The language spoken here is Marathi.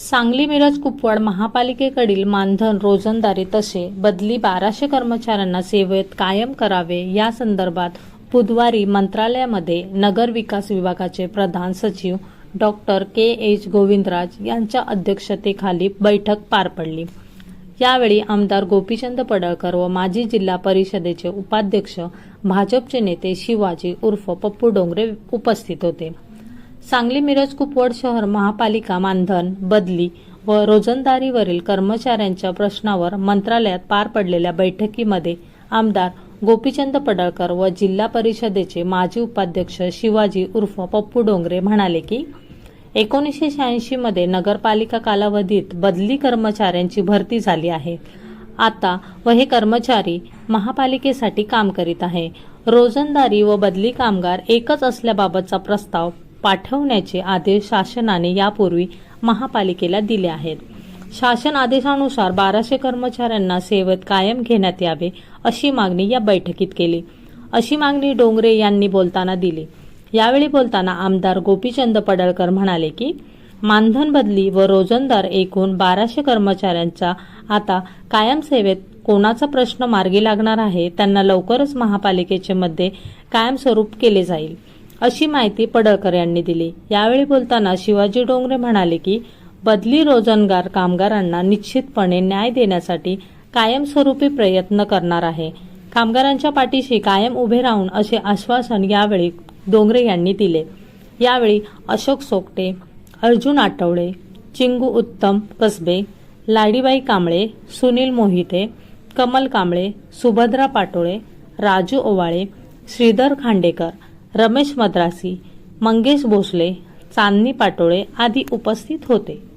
सांगली मिरज कुपवाड महापालिकेकडील मानधन रोजंदारी तसे बदली बाराशे कर्मचाऱ्यांना सेवेत कायम करावे या संदर्भात बुधवारी मंत्रालयामध्ये नगर विकास विभागाचे प्रधान सचिव डॉक्टर के एच गोविंदराज यांच्या अध्यक्षतेखाली बैठक पार पडली. यावेळी आमदार गोपीचंद पडळकर व माजी जिल्हा परिषदेचे उपाध्यक्ष भाजपचे नेते शिवाजी उर्फ पप्पू डोंगरे उपस्थित होते. सांगली मिरज कुपवड शहर महापालिका मानधन बदली व रोजंदारीवरील कर्मचाऱ्यांच्या प्रश्नावर मंत्रालयात पार पडलेल्या बैठकीमध्ये आमदार गोपीचंद पडळकर व जिल्हा परिषदेचे माजी उपाध्यक्ष शिवाजी उर्फ पप्पू डोंगरे म्हणाले की एकोणीसशे शहाऐंशीमध्ये नगरपालिका कालावधीत बदली कर्मचाऱ्यांची भरती झाली आहे. आता व हे कर्मचारी महापालिकेसाठी काम करीत आहे. रोजंदारी व बदली कामगार एकच असल्याबाबतचा प्रस्ताव पाठवण्याचे आदेश शासनाने यापूर्वी महापालिकेला दिले आहेत. शासन आदेशानुसार बाराशे कर्मचाऱ्यांना सेवेत कायम घेण्यात यावे अशी मागणी या बैठकीत केली. अशी मागणी डोंगरे यांनी बोलताना दिली. यावेळी बोलताना आमदार गोपीचंद पडळकर म्हणाले की मानधन बदली व रोजंदार एकूण बाराशे कर्मचाऱ्यांचा आता कायम सेवेत कोणाचा प्रश्न मार्गी लागणार आहे त्यांना लवकरच महापालिकेचे मध्ये कायमस्वरूप केले जाईल. अशी माहिती पडळकर यांनी दिली. यावेळी बोलताना शिवाजी डोंगरे म्हणाले की बदली रोजगार कामगारांना निश्चितपणे न्याय देण्यासाठी कायमस्वरूपी प्रयत्न करणार आहे. कामगारांच्या पाठीशी कायम उभे राहून असे आश्वासन यावेळी डोंगरे यांनी दिले. यावेळी अशोक सोकटे अर्जुन आठवडे चिंगू उत्तम कसबे लाडीबाई कांबळे सुनील मोहिते कमल कांबळे सुभद्रा पाटोळे राजू ओवाळे श्रीधर खांडेकर रमेश मद्रासी मंगेश भोसले चांदनी पाटोळे आदी उपस्थित होते.